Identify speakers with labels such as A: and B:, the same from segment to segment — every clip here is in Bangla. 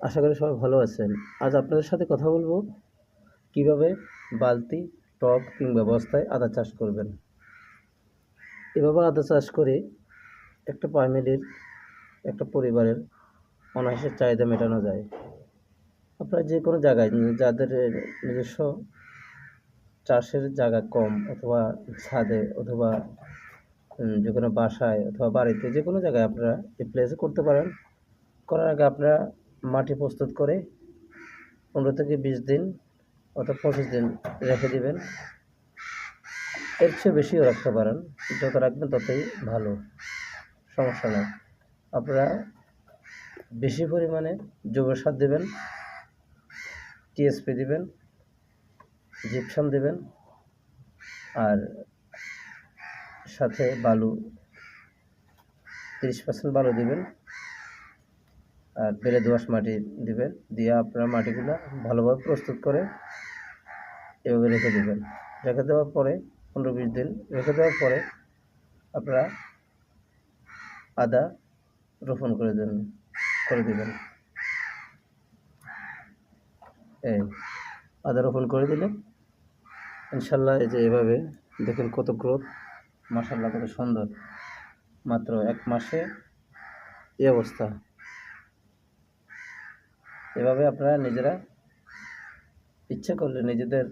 A: আশা করি সবাই ভালো আছেন। আজ আপনাদের সাথে কথা বলব কীভাবে বালতি, টব কিংবা বস্তায় আদা চাষ করবেন। এভাবে আদা চাষ করে একটা ফ্যামিলির, একটা পরিবারের অনায়াসের চাহিদা মেটানো যায়। আপনারা যে কোনো জায়গায় যাদের নিজস্ব চাষের জায়গা কম অথবা ছাদে অথবা যে কোনো বাসায় অথবা বাড়িতে যে কোনো জায়গায় আপনারা এই প্লেসে করতে পারেন। করার আগে আপনারা মাটি প্রস্তুত করে পনেরো থেকে বিশ দিন অথবা পঁচিশ দিন রেখে দিবেন। এর চেয়ে বেশিও রাখতে পারেন, যত রাখবেন ততই ভালো, সমস্যা নেই। আপনারা বেশি পরিমাণে জৈব সার দেবেন, টিএসপি দেবেন, জিপসাম দেবেন, আর সাথে বালু, তিরিশ পার্সেন্ট বালু দিবেন। আর বেলে দোআঁশ মাটি দিবেন। দিয়ে আপনার মাটিগুলো ভালোভাবে প্রস্তুত করে এভাবে রেখে দেবেন। রেখে দেওয়ার পরে, পনেরো বিশ দিন রেখে দেওয়ার পরে আপনারা আদা রোপণ করে দেন, করে দিবেন। এই আদা রোপণ করে দিলে ইনশাল্লাহ এই যে এভাবে দেখেন কত গ্রোথ মাসাল্লাহ কত সুন্দর। মাত্র এক মাসে এই অবস্থা। এভাবে আপনারা নিজেরা ইচ্ছা করলে নিজেদের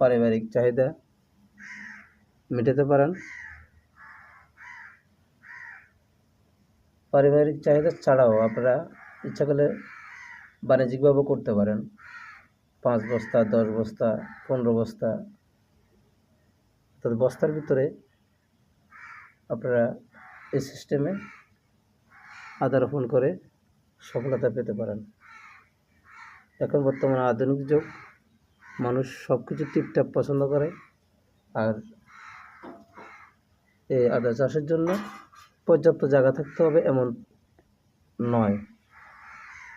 A: পারিবারিক চাহিদা মেটাতে পারেন। পারিবারিক চাহিদা ছাড়াও আপনারা ইচ্ছা করলে বাণিজ্যিকভাবেও করতে পারেন। পাঁচ বস্তা, দশ বস্তা, পনেরো বস্তা, অর্থাৎ বস্তার ভিতরে আপনারা এই সিস্টেমে আদা রোপণ করে সফলতা পেতে পারেন। এখন বর্তমানে আধুনিক যুগ, মানুষ সব কিছু টিপটাপ পছন্দ করে আর এই আদা চাষের জন্য পর্যাপ্ত জায়গা থাকতে হবে এমন নয়।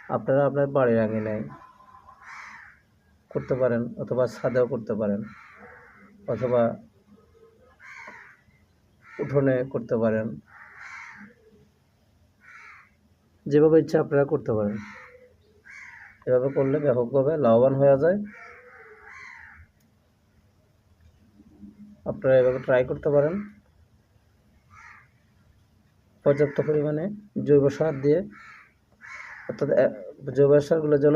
A: আপনারা আপনার বাড়ির আঙিনায় করতে পারেন অথবা ছাদেও করতে পারেন অথবা উঠোনে করতে পারেন। যেভাবে ইচ্ছা আপনারা করতে পারেন। এভাবে করলে ব্যাপকভাবে লাভবান হয়ে যায়। আপনারা এভাবে ট্রাই করতে পারেন। পর্যাপ্ত পরিমাণে জৈব সার দিয়ে, অর্থাৎ জৈব সারগুলো যেন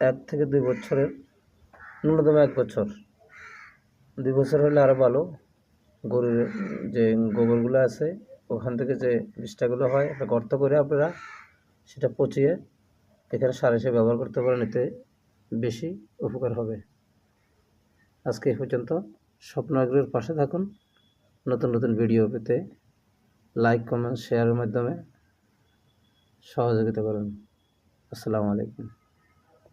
A: এক থেকে দুই বছরের, ন্যূনতম এক বছর। দুই বছর হলে আরও ভালো। গরুর যে গোবরগুলো আছে, ওখান থেকে যে বিষটাগুলো হয়, একটা গর্ত করে আপনারা সেটা পচিয়ে এখানে সার হিসেবে ব্যবহার করতে পারেন, এতে বেশি উপকার হবে। আজকে এই পর্যন্ত। স্বপ্ন আগ্রহের পাশে থাকুন। নতুন নতুন ভিডিও পেতে লাইক, কমেন্ট, শেয়ারের মাধ্যমে সহযোগিতা করুন। আসসালামু আলাইকুম।